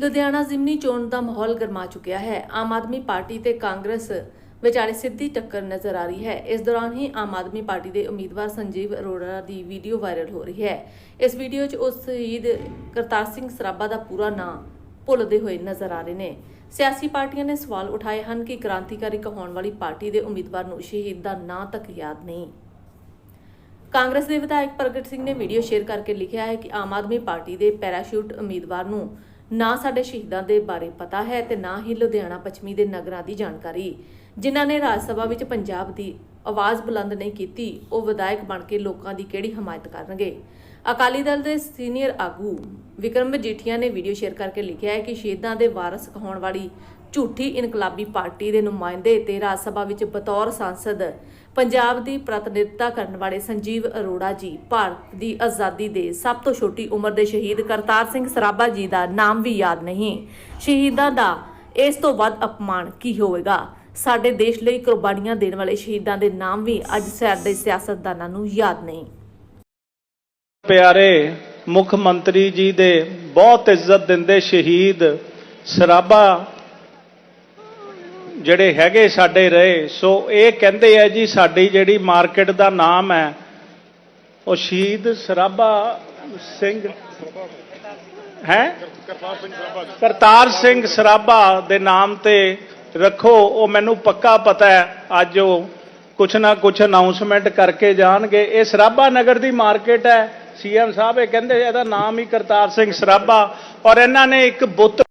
ਲੁਧਿਆਣਾ ਜ਼ਿਮਨੀ ਚੋਣ ਦਾ ਮਾਹੌਲ ਗਰਮਾ ਚੁੱਕਿਆ ਹੈ। ਆਮ ਆਦਮੀ ਪਾਰਟੀ ਤੇ ਕਾਂਗਰਸ ਵਿਚਾਲੇ ਸਿੱਧੀ ਟੱਕਰ ਨਜ਼ਰ ਆ ਰਹੀ ਹੈ। ਇਸ ਦੌਰਾਨ ਹੀ ਆਮ ਆਦਮੀ ਪਾਰਟੀ ਦੇ ਉਮੀਦਵਾਰ ਸੰਜੀਵ ਅਰੋੜਾ ਦੀ ਵੀਡੀਓ ਵਾਇਰਲ ਹੋ ਰਹੀ ਹੈ। ਇਸ ਵੀਡੀਓ 'ਚ ਉਹ ਸ਼ਹੀਦ ਕਰਤਾਰ ਸਿੰਘ ਸਰਾਭਾ ਦਾ ਪੂਰਾ ਨਾਂ ਭੁੱਲਦੇ ਹੋਏ ਨਜ਼ਰ ਆ ਰਹੇ ਨੇ। ਸਿਆਸੀ ਪਾਰਟੀਆਂ ਨੇ ਸਵਾਲ ਉਠਾਏ ਹਨ ਕਿ ਕ੍ਰਾਂਤੀਕਾਰੀ ਕਹਾਉਣ ਵਾਲੀ ਪਾਰਟੀ ਦੇ ਉਮੀਦਵਾਰ ਨੂੰ ਸ਼ਹੀਦ ਦਾ ਨਾਂ ਤੱਕ ਯਾਦ ਨਹੀਂ। ਕਾਂਗਰਸ ਦੇ ਵਿਧਾਇਕ ਪ੍ਰਗਟ ਸਿੰਘ ਨੇ ਵੀਡੀਓ ਸ਼ੇਅਰ ਕਰਕੇ ਲਿਖਿਆ ਹੈ ਕਿ ਆਮ ਆਦਮੀ ਪਾਰਟੀ ਦੇ ਪੈਰਾਸ਼ੂਟ ਉਮੀਦਵਾਰ ਨੂੰ ਨਾ ਸਾਡੇ ਸ਼ਹੀਦਾਂ ਦੇ ਬਾਰੇ ਪਤਾ ਹੈ ਤੇ ਨਾ ਹੀ ਲੁਧਿਆਣਾ ਪੱਛਮੀ ਦੇ ਨਗਰਾਂ ਦੀ ਜਾਣਕਾਰੀ। ਜਿਨ੍ਹਾਂ ਨੇ ਰਾਜ ਸਭਾ ਵਿੱਚ ਪੰਜਾਬ ਦੀ ਆਵਾਜ਼ ਬੁਲੰਦ ਨਹੀਂ ਕੀਤੀ, ਉਹ ਵਿਧਾਇਕ ਬਣ ਕੇ ਲੋਕਾਂ ਦੀ ਕਿਹੜੀ ਹਮਾਇਤ ਕਰਨਗੇ? ਅਕਾਲੀ ਦਲ ਦੇ ਸੀਨੀਅਰ ਆਗੂ ਵਿਕਰਮ ਮਜੀਠੀਆ ਨੇ ਵੀਡੀਓ ਸ਼ੇਅਰ ਕਰਕੇ ਲਿਖਿਆ ਹੈ ਕਿ ਸ਼ਹੀਦਾਂ ਦੇ ਵਾਰਸ ਕਹਾਉਣ ਵਾਲੀ ਝੂਠੀ ਇਨਕਲਾਬੀ ਪਾਰਟੀ ਦੇ ਨੁਮਾਇੰਦੇ ਤੇ ਰਾਜ ਸਭਾ ਵਿੱਚ ਬਤੌਰ ਸੰਸਦ। ਪੰਜਾਬ ਦੀ ਪ੍ਰਤੀਨਿਧਤਾ ਕਰਨ ਵਾਲੇ ਸੰਜੀਵ ਅਰੋੜਾ ਜੀ ਭਾਰਤ ਦੀ ਆਜ਼ਾਦੀ ਦੇ ਸਭ ਤੋਂ ਛੋਟੀ ਉਮਰ ਦੇ ਸ਼ਹੀਦ ਕਰਤਾਰ ਸਿੰਘ ਸਰਾਭਾ ਜੀ ਦਾ ਨਾਮ ਵੀ ਯਾਦ ਨਹੀਂ। ਸ਼ਹੀਦਾਂ ਦਾ ਇਸ ਤੋਂ ਵੱਧ ਅਪਮਾਨ ਕੀ ਹੋਵੇਗਾ? ਸਾਡੇ ਦੇਸ਼ ਲਈ ਕੁਰਬਾਨੀਆਂ ਦੇਣ ਵਾਲੇ ਸ਼ਹੀਦਾਂ ਦੇ ਨਾਮ ਵੀ ਅੱਜ ਸਾਡੇ ਸਿਆਸਤਦਾਨਾਂ ਨੂੰ ਯਾਦ ਨਹੀਂ। ਪਿਆਰੇ ਮੁੱਖ ਮੰਤਰੀ ਜੀ ਦੇ ਬਹੁਤ ਇੱਜ਼ਤ ਦਿੰਦੇ ਸ਼ਹੀਦ ਸਰਾਭਾ ਜਿਹੜੇ ਹੈਗੇ ਸਾਡੇ ਰਹੇ, ਸੋ ਇਹ ਕਹਿੰਦੇ ਆ ਜੀ ਸਾਡੀ ਜਿਹੜੀ ਮਾਰਕੀਟ ਦਾ ਨਾਮ ਹੈ, ਉਹ ਸ਼ਹੀਦ ਸਰਾਭਾ ਸਿੰਘ ਹੈ? ਕਰਤਾਰ ਸਿੰਘ ਸਰਾਭਾ ਦੇ ਨਾਮ ਤੇ ਰੱਖੋ, ਉਹ ਮੈਨੂੰ ਪੱਕਾ ਪਤਾ ਹੈ, ਅੱਜ ਉਹ ਕੁਛ ਨਾ ਕੁਛ ਅਨਾਉਂਸਮੈਂਟ ਕਰਕੇ ਜਾਣਗੇ। ਇਹ ਸਰਾਭਾ ਨਗਰ ਦੀ ਮਾਰਕੀਟ ਹੈ। ਸੀਐਮ ਸਾਹਿਬ ਇਹ ਕਹਿੰਦੇ ਇਹਦਾ ਨਾਮ ਹੀ ਕਰਤਾਰ ਸਿੰਘ ਸਰਾਭਾ। ਔਰ ਇਹਨਾਂ ਨੇ ਇੱਕ ਬੁੱਤ